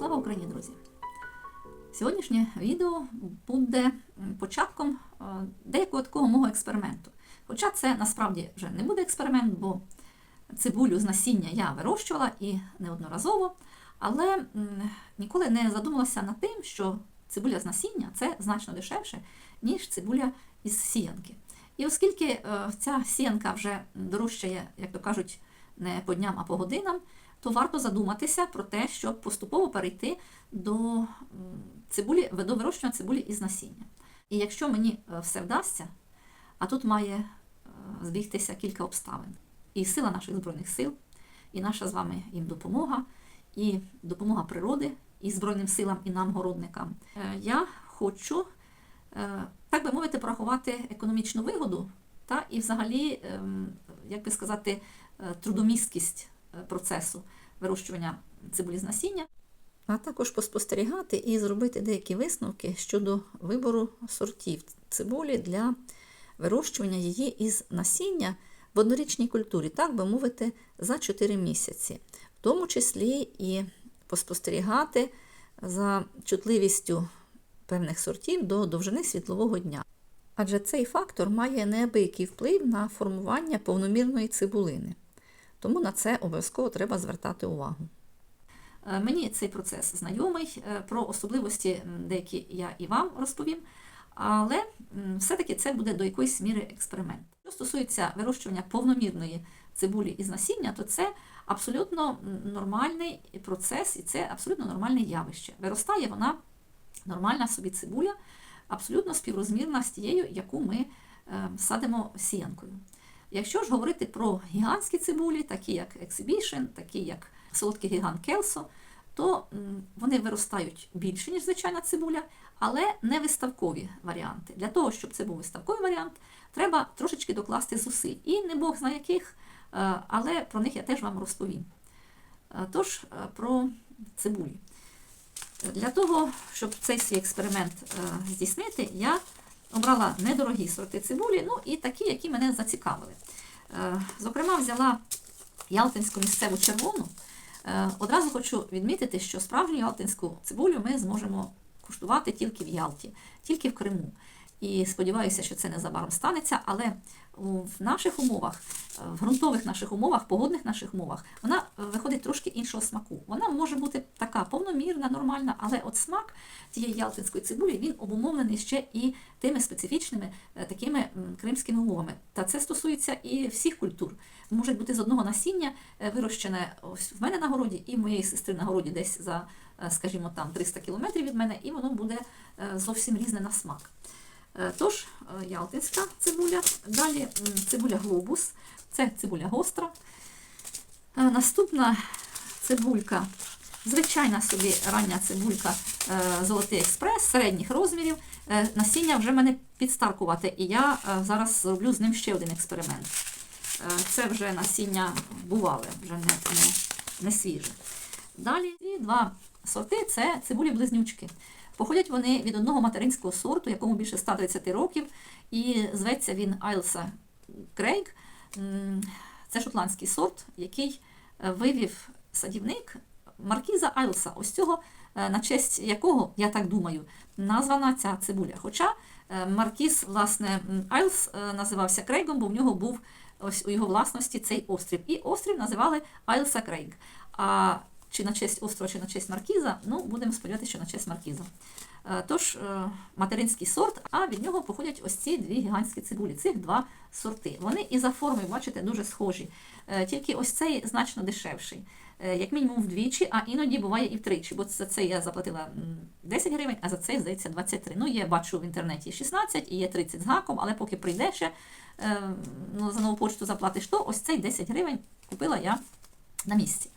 Слава Україні, друзі! Сьогоднішнє відео буде початком е, деякого такого мого експерименту. Хоча це насправді вже не буде експеримент, бо цибулю з насіння я вирощувала і неодноразово, але ніколи не задумалася над тим, що цибуля з насіння це значно дешевше, ніж цибуля із сіянки. І оскільки е, ця сіянка вже дорожчає, як то кажуть, не по дням, а по годинам, то варто задуматися про те, щоб поступово перейти до цибулі, до вирощування цибулі із насіння. І якщо мені е, все вдасться, а тут має е, збігтися кілька обставин. І сила наших Збройних сил, і наша з вами їм допомога, і допомога природи, і Збройним силам, і нам, городникам. Е, Я хочу, так би мовити, порахувати економічну вигоду та і взагалі, ем, як би сказати, трудомісткість процесу вирощування цибулі з насіння. А також поспостерігати і зробити деякі висновки щодо вибору сортів цибулі для вирощування її із насіння в однорічній культурі, так би мовити, за 4 місяці, в тому числі і поспостерігати за чутливістю певних сортів до довжини світлового дня. Адже цей фактор має неабиякий вплив на формування повномірної цибулини. Тому на це обов'язково треба звертати увагу. Е, Мені цей процес знайомий, е, про особливості деякі я і вам розповім, але все-таки це буде до якоїсь міри експеримент. Що стосується вирощування повномірної цибулі із насіння, то це абсолютно нормальний процес і це абсолютно нормальне явище. Виростає вона нормальна собі цибуля, абсолютно співрозмірна з тією, яку ми е, садимо сіянкою. Якщо ж говорити про гігантські цибулі, такі як Exhibition, такі як солодкий гігант Келсо, то вони виростають більше, ніж звичайна цибуля, але не виставкові варіанти. Для того, щоб це був виставковий варіант, треба трошечки докласти зусиль. І не Бог знає яких, е, але про них я теж вам розповім. Е, Тож е, про цибулі. Для того, щоб цей свій експеримент здійснити, я обрала недорогі сорти цибулі, ну і такі, які мене зацікавили. Е, Зокрема, взяла ялтинську місцеву червону. Е, Одразу хочу відмітити, що справжню ялтинську цибулю ми зможемо куштувати тільки в Ялті, тільки в Криму. І сподіваюся, що це незабаром станеться, але в наших умовах, е, в ґрунтових наших умовах, погодних наших умовах, вона е, виходить трошки іншого смаку. Вона може бути така повномірна, нормальна, але от смак тієї ялтинської цибулі він обумовлений ще і тими специфічними е, такими кримськими умовами. Та це стосується і всіх культур. Можуть бути з одного насіння вирощене ось в мене на городі, і в моєї сестри на городі десь за, скажімо, там 300 кілометрів від мене, і воно буде зовсім різне на смак. Е, Тож, е, ялтинська цибуля, далі цибуля глобус, це цибуля гостра. Е, Наступна цибулька, звичайна собі рання цибулька Золотий експрес середніх розмірів. Насіння вже мене підстаркувати, і я зараз зроблю з ним ще один експеримент. Це вже насіння бувале, вже не, не, не свіже. Далі і два сорти це цибулі-близнючки. Походять вони від одного материнського сорту, якому більше 130 років, і зветься він Айлса Крейг. Це шотландський сорт, який е, вивів садівник Маркіза Айлса. Ось цього, е, на честь якого, я так думаю, названа ця цибуля. Хоча е, Маркіз, власне, Айлс називався Крейгом, бо в нього був ось у його власності цей острів. І острів називали Айлса Крейг. А чи на честь острова, чи на честь Маркіза, ну, будемо сподіватися, що на честь Маркіза. Е, Тож, е, материнський сорт, а від нього походять ось ці дві гігантські цибулі, цих два сорти. Вони і за формою, бачите, дуже схожі. Е, Тільки ось цей значно дешевший. Як мінімум вдвічі, а іноді буває і втричі, бо за цей я заплатила 10 гривень, а за цей, здається, 23. Ну, є, бачу в інтернеті 16 і є 30 з гаком, але поки прийде ще ну, за нову почту заплатиш, то ось цей 10 гривень купила я на місці.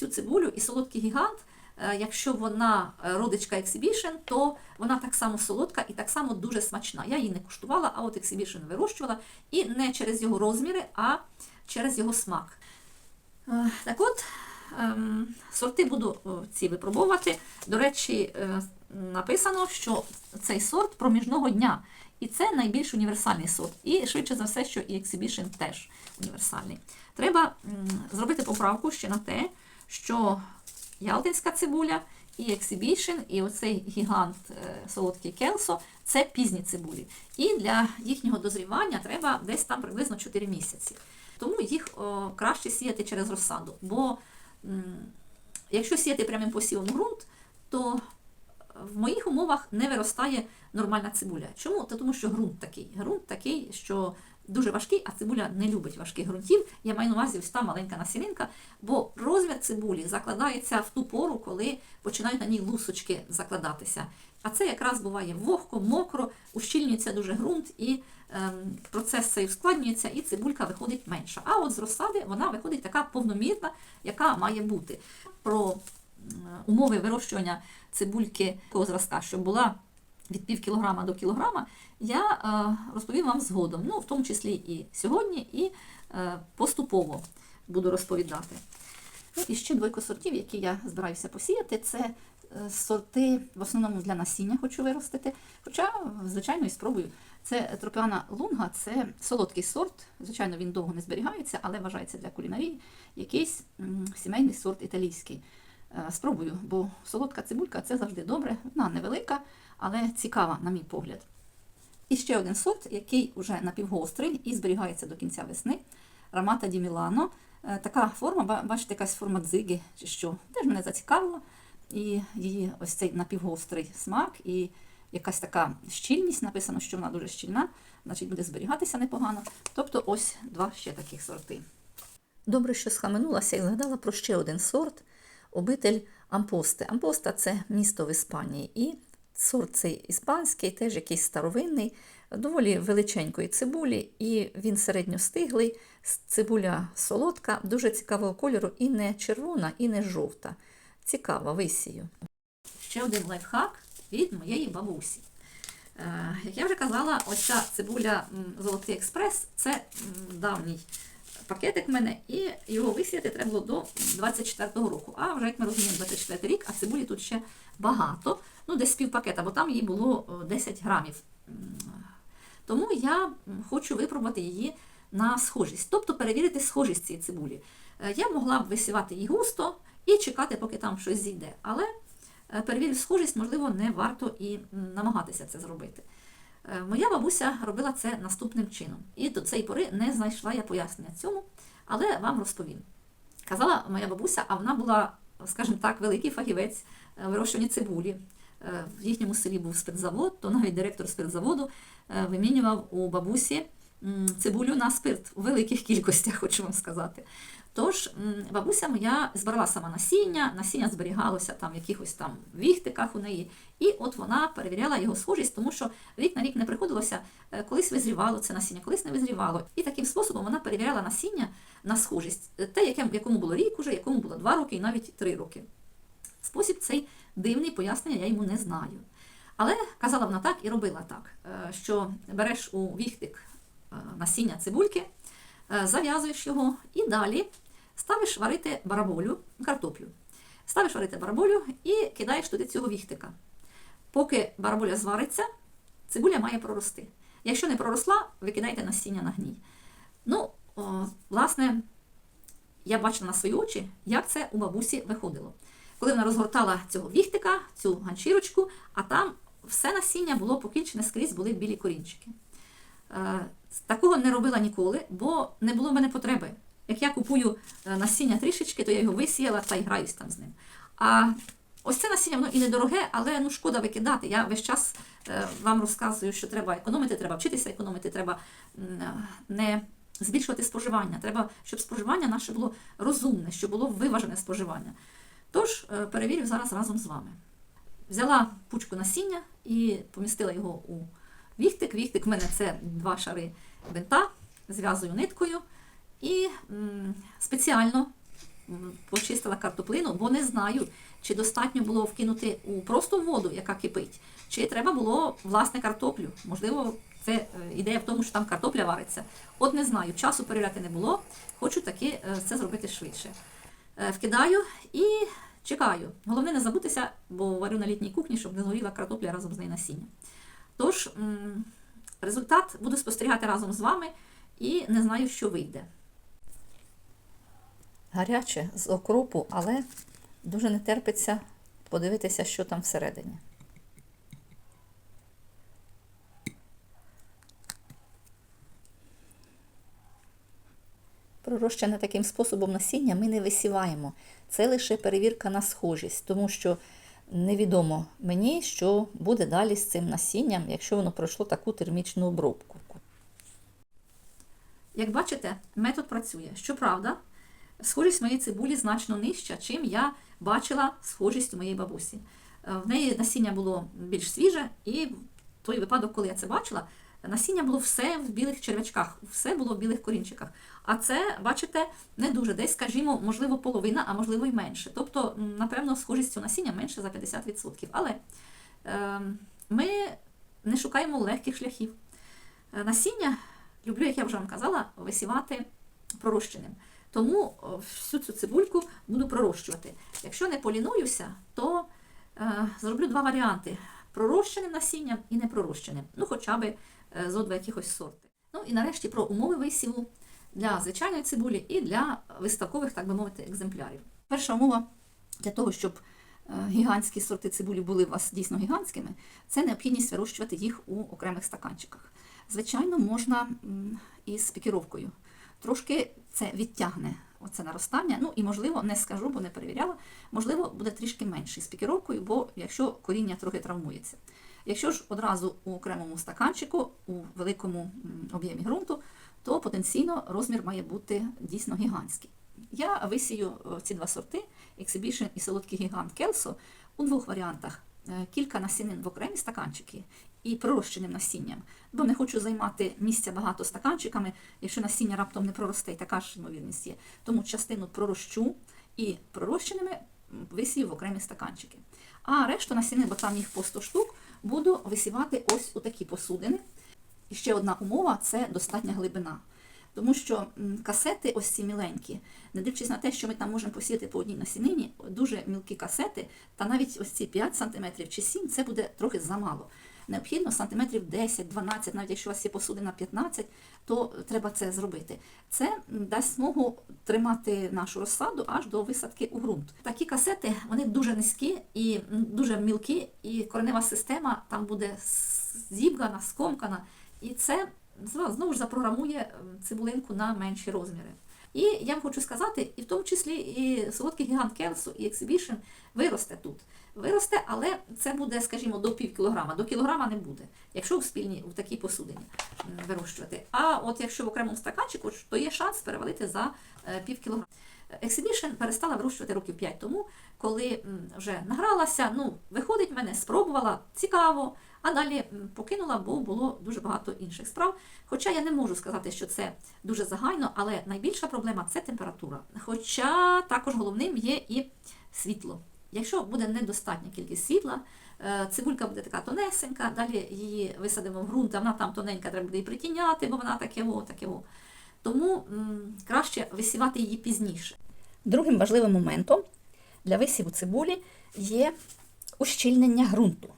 Цю цибулю і солодкий гігант, е, якщо вона е, родичка Exhibition, то вона так само солодка і так само дуже смачна. Я її не куштувала, а от Exhibition вирощувала і не через його розміри, а через його смак. Е, Так от, ем, сорти буду ці випробовувати. До речі, написано, що цей сорт проміжного дня. І це найбільш універсальний сорт. І швидше за все, що і Exhibition теж універсальний. Треба зробити поправку ще на те, що ялтинська цибуля і Exhibition, і оцей гігант е, солодкий келсо це пізні цибулі. І для їхнього дозрівання треба десь там приблизно 4 місяці. Тому їх о, краще сіяти через розсаду. Бо м, якщо сіяти прямим посівом ґрунт, то в моїх умовах не виростає нормальна цибуля. Чому? Та тому що ґрунт такий. Ґрунт такий, що дуже важкий, а цибуля не любить важких ґрунтів. Я маю на увазі ось та маленька насінинка, бо розмір цибулі закладається в ту пору, коли починають на ній лусочки закладатися. А це якраз буває вогко, мокро, ущільнюється дуже ґрунт, і ем, процес цей ускладнюється, і цибулька виходить менша. А от з розсади вона виходить така повномірна, яка має бути. Про умови вирощування цибульки такого зразка, щоб була від пів кілограма до кілограма, я е, розповім вам згодом. Ну, в тому числі і сьогодні, і е, поступово буду розповідати. Ну, і ще двойко сортів, які я збираюся посіяти, це е, сорти в основному для насіння хочу виростити. Хоча, звичайно, і спробую. Це тропіана лунга, це солодкий сорт. Звичайно, він довго не зберігається, але вважається для кулінарії якийсь сімейний сорт італійський. Спробую, бо солодка цибулька це завжди добре. Вона невелика, але цікава, на мій погляд. І ще один сорт, який вже напівгострий і зберігається до кінця весни. Рамата Ді Мілано. Е, Така форма, бачите, якась форма дзиги чи що. Теж мене зацікавила. І її ось цей напівгострий смак, і якась така щільність, написано, що вона дуже щільна, значить буде зберігатися непогано. Тобто ось два ще таких сорти. Добре, що схаменулася і згадала про ще один сорт обитель Ампости. Ампоста це місто в Іспанії, і сорт цей іспанський, теж якийсь старовинний, доволі величенької цибулі, і він середньостиглий, цибуля солодка, дуже цікавого кольору, і не червона, і не жовта. Цікава, висію. Ще один лайфхак від моєї бабусі. Е, Як я вже казала, ось ця цибуля Золотий експрес це давній пакетик в мене, і його висіяти треба було до 24-го року. А вже, як ми розуміємо, 24 рік, а цибулі тут ще багато, ну десь пів пакета, бо там її було е, 10 грамів. Тому я хочу випробувати її на схожість, тобто перевірити схожість цієї цибулі. Е, Я могла б висівати її густо і чекати, поки там щось зійде. Але е, перевірити схожість, можливо, не варто і намагатися це зробити. Е, Моя бабуся робила це наступним чином. І до цієї пори не знайшла я пояснення цьому, але вам розповім. Казала моя бабуся, а вона була, скажімо так, великий фахівець е, вирощування цибулі. Е, В їхньому селі був спиртзавод, то навіть директор спиртзаводу е, вимінював у бабусі цибулю на спирт у великих кількостях, хочу вам сказати. Тож бабуся моя збирала сама насіння, насіння зберігалося там в якихось там віхтиках у неї, і от вона перевіряла його схожість, тому що рік на рік не приходилося, е, колись визрівало це насіння, колись не визрівало. І таким способом вона перевіряла насіння на схожість, Е, те, якому було рік уже, якому було два роки і навіть три роки. Спосіб цей дивний, пояснення я йому не знаю. Але казала вона так і робила так, е, що береш у віхтик насіння цибульки, е, зав'язуєш його і далі ставиш варити бараболю, картоплю. Ставиш варити бараболю і кидаєш туди цього віхтика. Поки бараболя звариться, цибуля має прорости. Якщо не проросла, ви кидаєте насіння на гній. Ну, о, власне, я бачила на свої очі, як це у бабусі виходило. Коли вона розгортала цього віхтика, цю ганчірочку, а там все насіння було покінчене скрізь, були білі корінчики. Такого не робила ніколи, бо не було в мене потреби. Як я купую е, насіння трішечки, то я його висіяла та й граюсь там з ним. А ось це насіння воно і недороге, але ну шкода викидати. Я весь час е, вам розказую, що треба економити, треба вчитися економити, треба е, не збільшувати споживання. Треба, щоб споживання наше було розумне, щоб було виважене споживання. Тож перевірю зараз разом з вами. Взяла пучку насіння і помістила його у віхтик. Віхтик в мене це два шари бинта, зв'язую ниткою і м, спеціально почистила картоплину, бо не знаю, чи достатньо було вкинути у просто воду, яка кипить, чи треба було власне картоплю. Можливо, це е, ідея в тому, що там картопля вариться. От не знаю, часу перевіряти не було. Хочу таки е, це зробити швидше. Е, Вкидаю і чекаю. Головне не забутися, бо варю на літній кухні, щоб не згоріла картопля разом з нею насіння. Тож, результат буду спостерігати разом з вами і не знаю, що вийде. Гаряче з окропу, але дуже не терпиться подивитися, що там всередині. Пророщене таким способом насіння ми не висіваємо. Це лише перевірка на схожість, тому що невідомо мені, що буде далі з цим насінням, якщо воно пройшло таку термічну обробку. Як бачите, метод працює. Щоправда, схожість моєї цибулі значно нижча, чим я бачила схожість у моєї бабусі. Е, В неї насіння було більш свіже, і в той випадок, коли я це бачила, насіння було все в білих червячках, все було в білих корінчиках. А це, бачите, не дуже десь, скажімо, можливо, половина, а можливо й менше. Тобто, напевно, схожість цього насіння менше за 50%. Але е, ми не шукаємо легких шляхів. Е, Насіння люблю, як я вже вам казала, висівати пророщеним. Тому всю цю цибульку буду пророщувати. Якщо не полінуюся, то е, зроблю два варіанти: пророщеним насінням і непророщеним. Ну, хоча б е, зо два якихось сорти. Ну і нарешті про умови висіву для звичайної цибулі і для виставкових, так би мовити, екземплярів. Перша умова для того, щоб е, гігантські сорти цибулі були у вас дійсно гігантськими, це необхідність вирощувати їх у окремих стаканчиках. Звичайно, можна із пікіровкою. Трошки це відтягне оце наростання. Ну і можливо, не скажу, бо не перевіряла. Можливо, буде трішки менше з пікіровкою, бо якщо коріння трохи травмується. Якщо ж одразу у окремому стаканчику, у великому об'ємі ґрунту, то потенційно розмір має бути дійсно гігантський. Я висію е, ці два сорти Exhibition і солодкий гігант Келсо у двох варіантах. Е, Кілька насінин в окремі стаканчики і пророщеним насінням, бо не хочу займати місця багато стаканчиками, якщо насіння раптом не проросте, і така ж ймовірність є. Тому частину пророщу і пророщеними висію в окремі стаканчики. А решту насінин, бо там їх по 100 штук, буду висівати ось у такі посудини. І ще одна умова це достатня глибина. Тому що касети, ось ці міленькі, не дивлячись на те, що ми там можемо посіяти по одній насінині, дуже мілкі касети, та навіть ось ці 5 см чи 7 це буде трохи замало. Необхідно сантиметрів 10-12, навіть якщо у вас є посудина 15, то треба це зробити. Це дасть змогу тримати нашу розсаду аж до висадки у ґрунт. Такі касети вони дуже низькі і дуже мілкі, і коренева система там буде зібгана, скомкана. І це знову ж запрограмує ем, цибулинку на менші розміри. І я вам хочу сказати, і в тому числі і солодкий гігант Келсу, і Exhibition виросте тут. Виросте, але це буде, скажімо, до пів кілограма. До кілограма не буде, якщо в спільній в такій посудині вирощувати. А от якщо в окремому стаканчику, то є шанс перевалити за е, пів кілограма. Exhibition перестала вирощувати років 5 тому, коли вже награлася, ну, виходить в мене, спробувала, цікаво, а далі покинула, бо було дуже багато інших справ. Хоча я не можу сказати, що це дуже загально, але найбільша проблема це температура. Хоча також головним є і світло. Якщо буде недостатня кількість світла, е, цибулька буде така тонесенька, далі її висадимо в ґрунт, а вона там тоненька, треба буде її притіняти, бо вона таке таке. Тому краще висівати її пізніше. Другим важливим моментом для висіву цибулі є ущільнення ґрунту.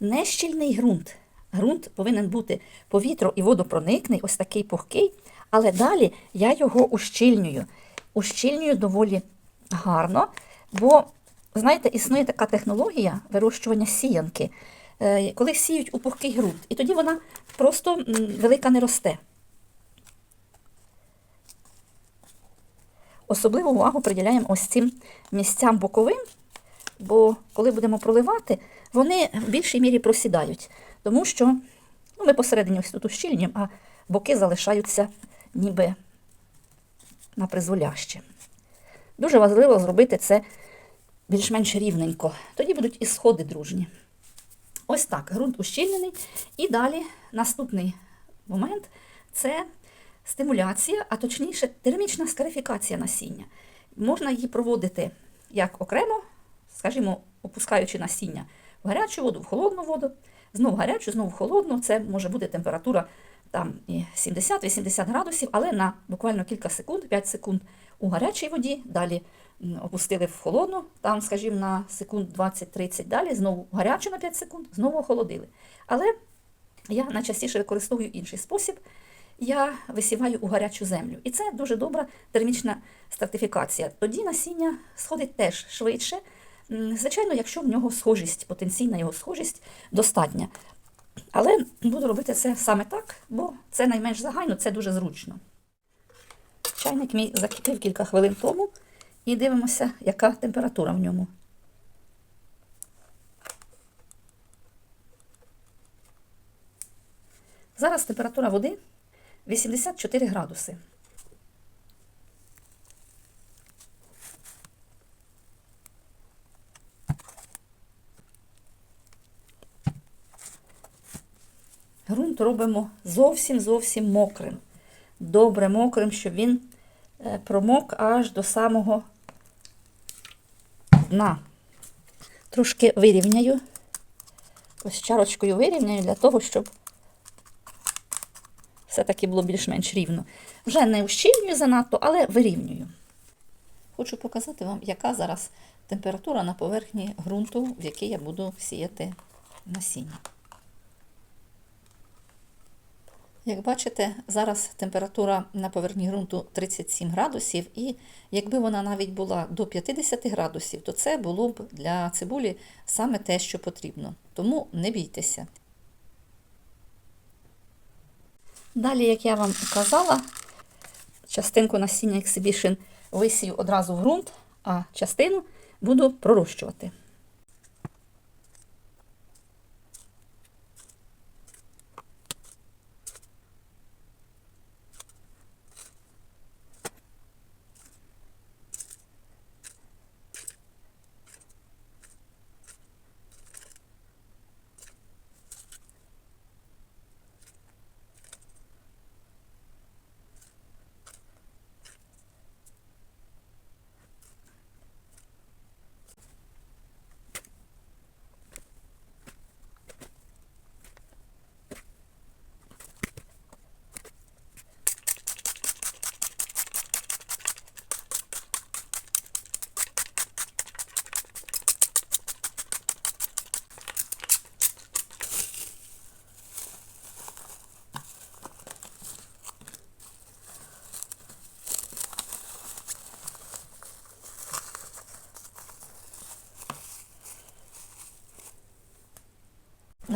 Нещільний ґрунт. Ґрунт повинен бути повітро і водопроникний, ось такий пухкий, але далі я його ущільнюю. Ущільнюю доволі гарно, бо, знаєте, існує така технологія вирощування сіянки, е, коли сіють у пухкий ґрунт, і тоді вона просто велика не росте. Особливу увагу приділяємо ось цим місцям боковим, бо коли будемо проливати, вони в більшій мірі просідають, тому що ну, ми посередині ось тут ущільнюємо, а боки залишаються ніби на призволяще. Дуже важливо зробити це більш-менш рівненько. Тоді будуть і сходи дружні. Ось так, ґрунт ущільнений. І далі наступний момент це стимуляція, а точніше термічна скарифікація насіння. Можна її проводити як окремо, скажімо, опускаючи насіння в гарячу воду, в холодну воду, знову гарячу, знову холодну. Це може бути температура там 70-80 градусів, але на буквально кілька секунд, 5 секунд у гарячій воді, далі опустили в холодну, там, скажімо, на секунд 20-30, далі знову гарячу на 5 секунд, знову охолодили. Але я найчастіше використовую інший спосіб. Я висіваю у гарячу землю. І це дуже добра термічна стратифікація. Тоді насіння сходить теж швидше, Звичайно, якщо в нього схожість, потенційна його схожість достатня. Але буду робити це саме так, бо це найменш загально, це дуже зручно. Чайник мій закипів кілька хвилин тому і дивимося, яка температура в ньому. Зараз температура води 84 градуси. Грунт робимо зовсім зовсім мокрим. Добре мокрим, щоб він е, промок аж до самого дна. Трошки вирівняю. Ось чарочкою вирівняю для того, щоб все-таки було більш-менш рівно. Вже не ущільнюю занадто, але вирівнюю. Хочу показати вам, яка зараз температура на поверхні ґрунту, в який я буду сіяти насіння. Як бачите, зараз температура на поверхні ґрунту 37 градусів, і якби вона навіть була до 50 градусів, то це було б для цибулі саме те, що потрібно. Тому не бійтеся. Далі, як я вам казала, частинку насіння Exhibition висію одразу в ґрунт, а частину буду пророщувати.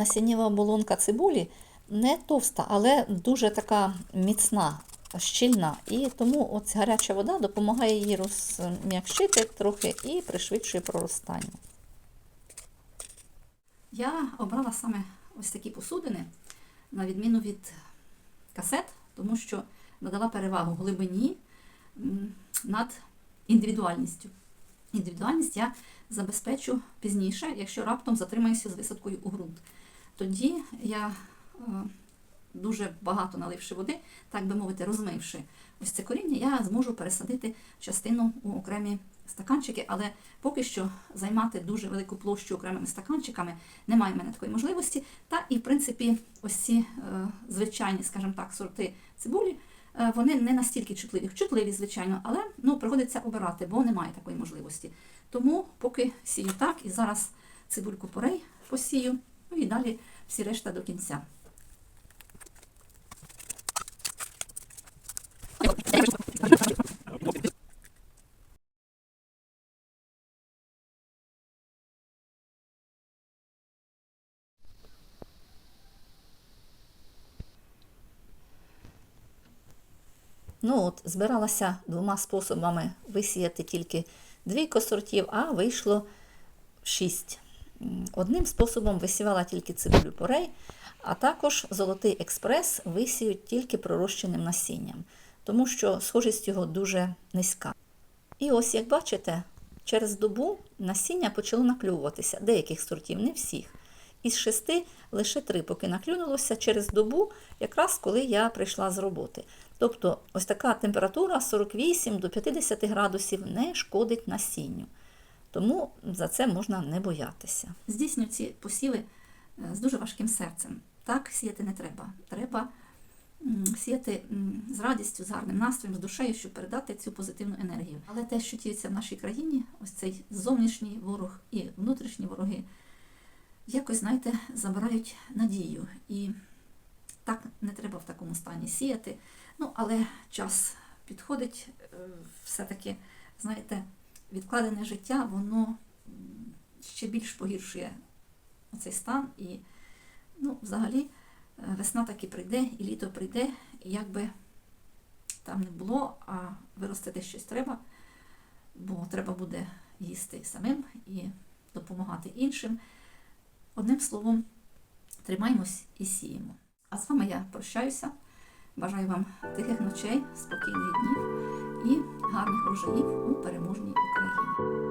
Насіннєва оболонка цибулі не товста, але дуже така міцна, щільна. І тому от гаряча вода допомагає її розм'якшити трохи і пришвидшує проростання. Я обрала саме ось такі посудини, на відміну від касет, тому що надала перевагу глибині над індивідуальністю. Індивідуальність я забезпечу пізніше, якщо раптом затримаюся з висадкою у ґрунт. Тоді я е, дуже багато наливши води, так би мовити, розмивши ось це коріння, я зможу пересадити частину у окремі стаканчики, але поки що займати дуже велику площу окремими стаканчиками немає в мене такої можливості. Та і, в принципі, ось ці е, звичайні, скажімо так, сорти цибулі. е, Вони не настільки чутливі, чутливі, звичайно, але ну, приходиться обирати, бо немає такої можливості. Тому поки сію так, і зараз цибульку порей посію, ну і далі всі решта до кінця. Ну от, збиралася двома способами висіяти тільки двійко сортів, а вийшло шість. Одним способом висівала тільки цибулю порей, а також золотий експрес висіють тільки пророщеним насінням, тому що схожість його дуже низька. І ось, як бачите, через добу насіння почало наклюватися, деяких сортів, не всіх. Із шести лише три поки наклюнулося через добу, якраз коли я прийшла з роботи. Тобто, ось така температура 48 до 50 градусів не шкодить насінню. Тому за це можна не боятися. Здійснюю ці посіви е, з дуже важким серцем. Так сіяти не треба. Треба сіяти з радістю, з гарним настроєм, з душею, щоб передати цю позитивну енергію. Але те, що діється в нашій країні, ось цей зовнішній ворог і внутрішні вороги, якось, знаєте, забирають надію. І так не треба в такому стані сіяти. Ну, але час підходить, е, все-таки, знаєте, відкладене життя, воно ще більш погіршує цей стан. І ну, взагалі е, весна таки прийде, і літо прийде, і як би там не було, а виростити щось треба, бо треба буде їсти самим і допомагати іншим. Одним словом, тримаємось і сіємо. А з вами я прощаюся. Бажаю вам тихих ночей, спокійних днів і гарних рожаїв у переможній Україні.